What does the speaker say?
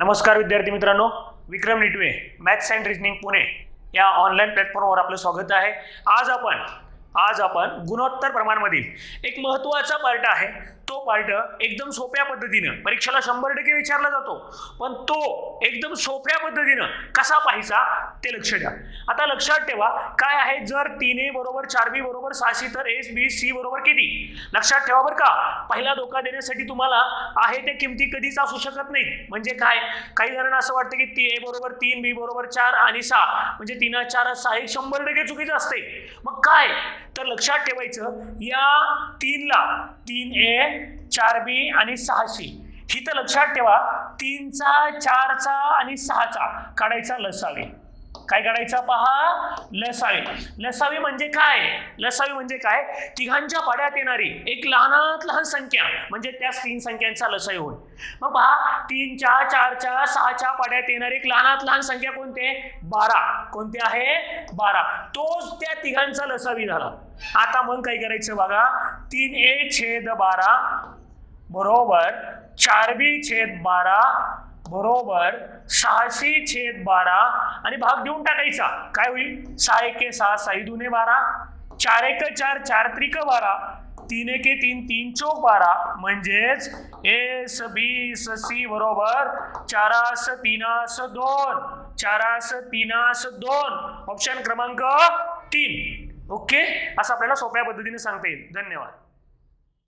नमस्कार विद्यार्थी मित्रांनो Vikram Nitwe maths and reasoning Pune या ऑनलाईन प्लॅटफॉर्मवर आपलं स्वागत आहे. आज आपण आज आपण गुणोत्तर प्रमाणमधील एक महत्त्वाचा पार्ट आहे. तो पार्ट एकदम सोप्या पद्धतीनं परीक्षेला शंभर टक्के विचारला जातो. पण तो एकदम सोप्या पद्धतीनं कसा पाहायचा? ते लक्ष द्या. आता लक्षात ठेवा काय आहे? जर तीन ए बरोबर चार बी बरोबर सहाशे तर एस बी सी बरोबर किती? लक्षात ठेवा बरं का. पहिला धोका देण्यासाठी तुम्हाला आहे त्या किमती कधीच असू शकत नाही म्हणजे काय? काही जणांना असं वाटतं की ती ए बरोबर तीन बी बरोबर चार आणि सहा. म्हणजे तीन चार सहा एक शंभर टक्के चुकीचं असते मग काय? तर लक्षात ठेवायचं या तीनला तीन ए चार बी आणि सहाशे. ही तर लक्षात ठेवा तीनचा चारचा आणि सहाचा काढायचा लसावे. काय करायचं पहा? लसावी. लसावी म्हणजे काय? लसावी म्हणजे काय? तिघांच्या पाड्यात येणारी एक लहानात लहान संख्या. म्हणजे त्याच तीन संख्यांचा लसावी होय. मग पहा तीनच्या चारच्या सहाच्या पाड्यात येणारी एक लहानात लहान संख्या कोणते? बारा. कोणते आहे? बारा. तोच त्या तिघांचा लसावी झाला. आता मग काय करायचं बघा? तीन ए छेद बारा बरोबर चार बी छेद बारा बरोबर. सहाशे छेद बारा आणि भाग देऊन टाकायचा. काय होईल? सहा एके सहा साई दुने बारा. चार एक चार चार त्रिक बारा. तीन एके तीन तीन चौक बारा. म्हणजेच एस बी सी बरोबर. चारास तीनास दोन. चारास तीनास दोन. ऑप्शन क्रमांक तीन. ओके असं आपल्याला सोप्या पद्धतीने सांगता येईल. धन्यवाद.